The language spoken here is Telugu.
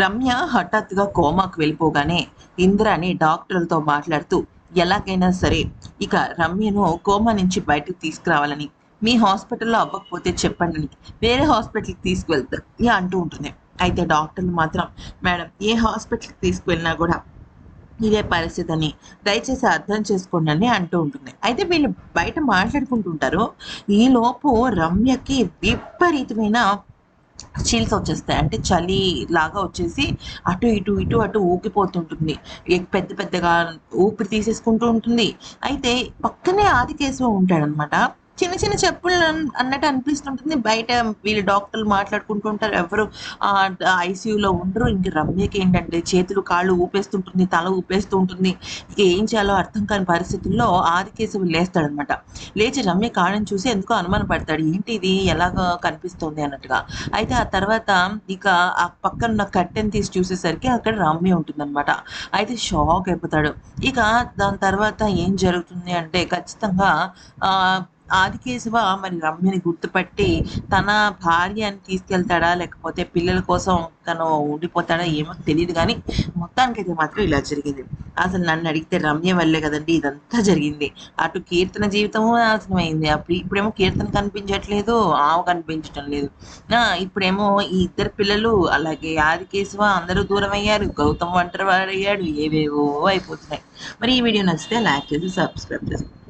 రమ్య హఠాత్తుగా కోమాకు వెళ్ళిపోగానే ఇంద్రాని డాక్టర్లతో మాట్లాడుతూ ఎలాగైనా సరే ఇక రమ్యను కోమా నుంచి బయటకు తీసుకురావాలని మీ హాస్పిటల్లో అవ్వకపోతే చెప్పండి అని వేరే హాస్పిటల్కి తీసుకువెళ్తారు ఇక అంటూ ఉంటుంది. అయితే డాక్టర్లు మాత్రం మేడం ఏ హాస్పిటల్కి తీసుకువెళ్ళినా కూడా ఇదే పరిస్థితి అని దయచేసి అర్థం చేసుకోండి అని అంటూ ఉంటుంది. అయితే వీళ్ళు బయట మాట్లాడుకుంటుంటారు ఈ లోపు రమ్యకి విపరీతమైన చీల్స్ వచ్చేస్తాయి. అంటే చలి లాగా వచ్చేసి అటు ఇటు ఇటు అటు ఊకిపోతుంటుంది పెద్ద పెద్దగా ఊపిరి తీసేసుకుంటూ ఉంటుంది. అయితే పక్కనే ఆదికేశవ ఉంటాడనమాట. చిన్న చిన్న చెప్పులు అన్నట్టు అనిపిస్తుంటుంది. బయట వీళ్ళు డాక్టర్లు మాట్లాడుకుంటూ ఉంటారు. ఎవరు ఐసీయూలో ఉండరు. ఇంక రమ్యకి ఏంటంటే చేతులు కాళ్ళు ఊపేస్తుంటుంది తల ఊపేస్తూ ఉంటుంది ఇక ఏం చేయాలో అర్థం కాని పరిస్థితుల్లో ఆదికేశవి లేస్తాడనమాట. లేచి రమ్య కాళ్ళని చూసి ఎందుకో అనుమానం పడతాడు. ఏంటి ఇది? ఎలాగ కనిపిస్తుంది అన్నట్టుగా. అయితే ఆ తర్వాత ఇక ఆ పక్కన ఉన్న కట్టెని తీసి చూసేసరికి అక్కడ రమ్య ఉంటుందన్నమాట. అయితే షాక్ అయిపోతాడు. ఇక దాని తర్వాత ఏం జరుగుతుంది అంటే ఖచ్చితంగా ఆదికేశవ మరి రమ్యని గుర్తుపట్టి తన భార్య అని తీసుకెళ్తాడా లేకపోతే పిల్లల కోసం తను ఉండిపోతాడా ఏమో తెలియదు కానీ మొత్తానికైతే మాత్రం ఇలా జరిగింది. అసలు నన్ను అడిగితే రమ్య వల్లే కదండి ఇదంతా జరిగింది. అటు కీర్తన జీవితము నాశనమైంది. అప్పుడు ఇప్పుడేమో కీర్తన కనిపించట్లేదు ఆవు కనిపించటం లేదు. ఆ, ఇప్పుడేమో ఈ ఇద్దరు పిల్లలు అలాగే ఆదికేశవ అందరూ దూరం అయ్యారు గౌతమ్ ఒంటరి వాడయ్యాడు ఏవేవో అయిపోతున్నాయి. మరి ఈ వీడియో నచ్చితే లైక్ చేసి సబ్స్క్రైబ్ చేసుకోండి